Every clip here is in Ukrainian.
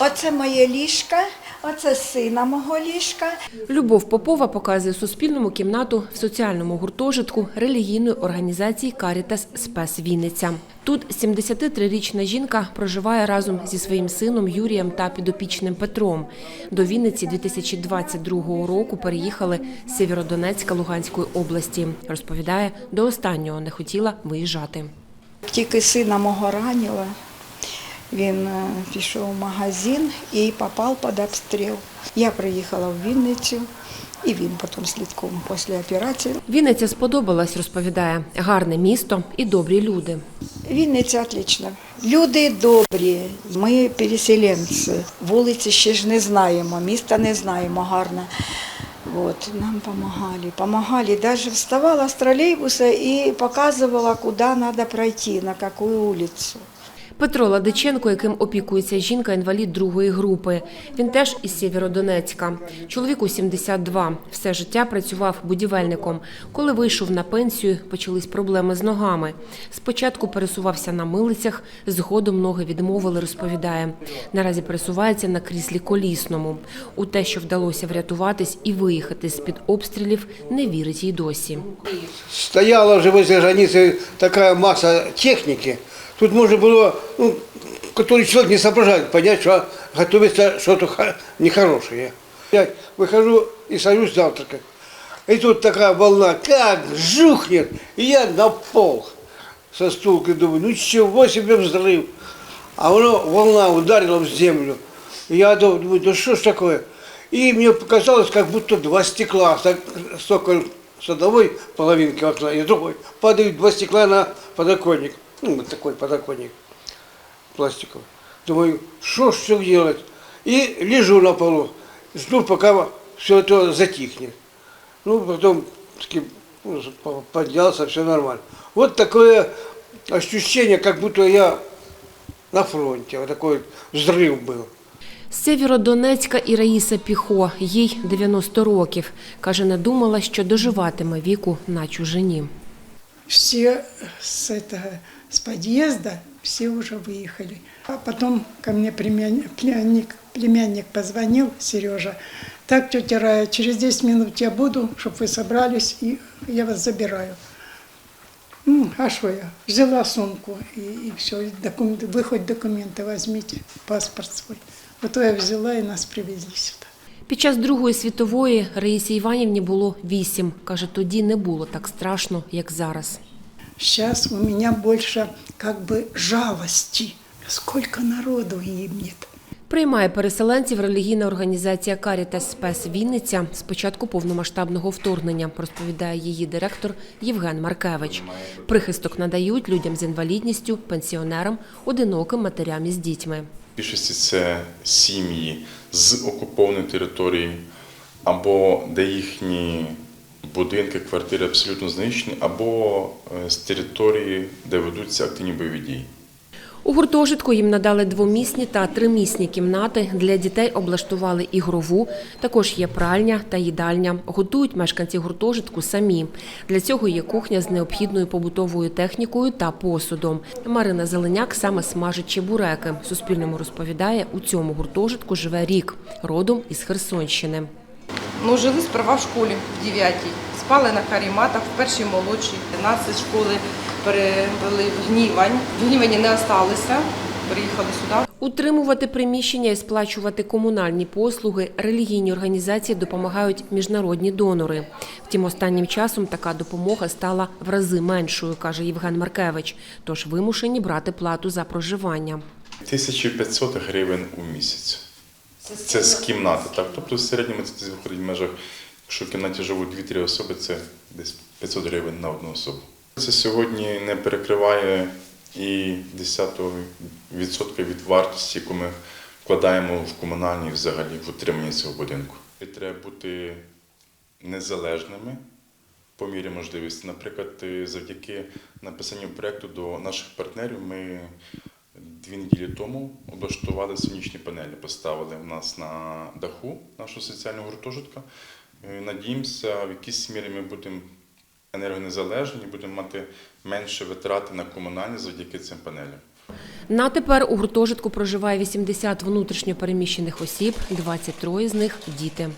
Оце моє ліжко, оце сина мого ліжка. Любов Попова показує Суспільному кімнату в соціальному гуртожитку релігійної організації Карітас Спес Вінниця. Тут 73-річна жінка проживає разом зі своїм сином Юрієм та підопічним Петром. До Вінниці 2022 року переїхали з Сєвєродонецька Луганської області. Розповідає, до останнього не хотіла виїжджати. Тільки сина мого ранило. Він е, пішов в магазин і попав під обстріл. Я приїхала в Вінницю, і він потім слідком після операції. Вінниця сподобалась, розповідає. Гарне місто і добрі люди. Вінниця отлично. Люди добрі. Ми переселенці. Вулиці ще ж не знаємо, міста не знаємо гарно. Вот, нам помогали, помогали. Даже вставала с троллейбуса и показывала, куда надо пройти, на какую улицу. Петро Ладиченко, яким опікується жінка, інвалід другої групи. Він теж із Сєвєродонецька. Чоловіку 72. Все життя працював будівельником. Коли вийшов на пенсію, почались проблеми з ногами. Спочатку пересувався на милицях, згодом ноги відмовили, розповідає. Наразі пересувається на кріслі колісному. У те, що вдалося врятуватись і виїхати з-під обстрілів, не вірить й досі. Стояла же возле границы такая масса техники. Тут можно было, ну, который человек не соображает, понять, что готовится что-то нехорошее. Я выхожу и сажусь завтракать. И тут такая волна, как жухнет, и я на пол со стулкой думаю, ну чего себе взрыв. А оно, волна ударила в землю. И я думаю, ну что ж такое? И мне показалось, как будто два стекла, столько садовой половинки окна и другой, падают два стекла на подоконник. Ну, вот такой подоконник пластиковый. Думаю, что ж все делать? И лежу на полу, жду, пока все это затихнет. Ну, потом таки, ну, по- поднялся, все нормально. Вот такое ощущение, как будто я на фронте, вот такой взрыв был. З Сєвєродонецька і Раїса Піхо, їй 90 років. Каже, не думала, що доживатиме віку на чужині. Все с этого с подъезда все уже выехали. А потом ко мне племянник, племянник, племянник позвонил, Сережа. Так, тетя Рая, через 10 минут я буду, чтобы вы собрались, и я вас забираю. Ну, а что я? Взяла сумку и, и все, документы, вы хоть документы возьмите, паспорт свой. Вот я взяла и нас привезли сюда. Під час Другої світової Раїсі Іванівні було вісім. Каже, тоді не було так страшно, як зараз. Сейчас у меня больше как бы жалости. Сколько народу гибнет. Приймає переселенців релігійна організація Карітас Спес Вінниця з початку повномасштабного вторгнення, розповідає її директор Євген Маркевич. Прихисток надають людям з інвалідністю, пенсіонерам, одиноким матерям із дітьми. Більшості це сім'ї з окупованої території, або де їхні будинки, квартири абсолютно знищені, або е, з території, де ведуться активні бойові дії. У гуртожитку їм надали двомісні та тримісні кімнати. Для дітей облаштували ігрову. Також є пральня та їдальня. Готують мешканці гуртожитку самі. Для цього є кухня з необхідною побутовою технікою та посудом. Марина Зеленяк саме смажить чебуреки. Суспільному розповідає, у цьому гуртожитку живе рік, родом із Херсонщини. Ну, жили сперва в школі в 9 спали на каріматах в першій молодшій. Нас із школи перевели в Гнівань. В Гнівані не осталися, приїхали сюди. Утримувати приміщення і сплачувати комунальні послуги релігійні організації допомагають міжнародні донори. Втім, останнім часом така допомога стала в рази меншою, каже Євген Маркевич. Тож вимушені брати плату за проживання. 1500 гривень у місяць. Це з кімнати, так? Тобто в середньому це виходить в межах, якщо в кімнаті живуть 2-3 особи, це десь 500 гривень на одну особу. Це сьогодні не перекриває і 10% від вартості, яку ми вкладаємо в комунальні взагалі в утримання цього будинку. І треба бути незалежними по мірі можливості. Наприклад, е, завдяки написанню проєкту до наших партнерів ми дві неділі тому облаштували сонячні панелі, поставили в нас на даху нашого соціального гуртожитка. Е, Надіємося, в якійсь мірі ми будемо енергонезалежні, будемо мати менше витрати на комунальні завдяки цим панелям. На тепер у гуртожитку проживає 80 внутрішньо переміщених осіб, 23 з них – діти.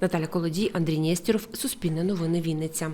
Наталя Колодій, Андрій Нєстєров, Суспільне новини Вінниця.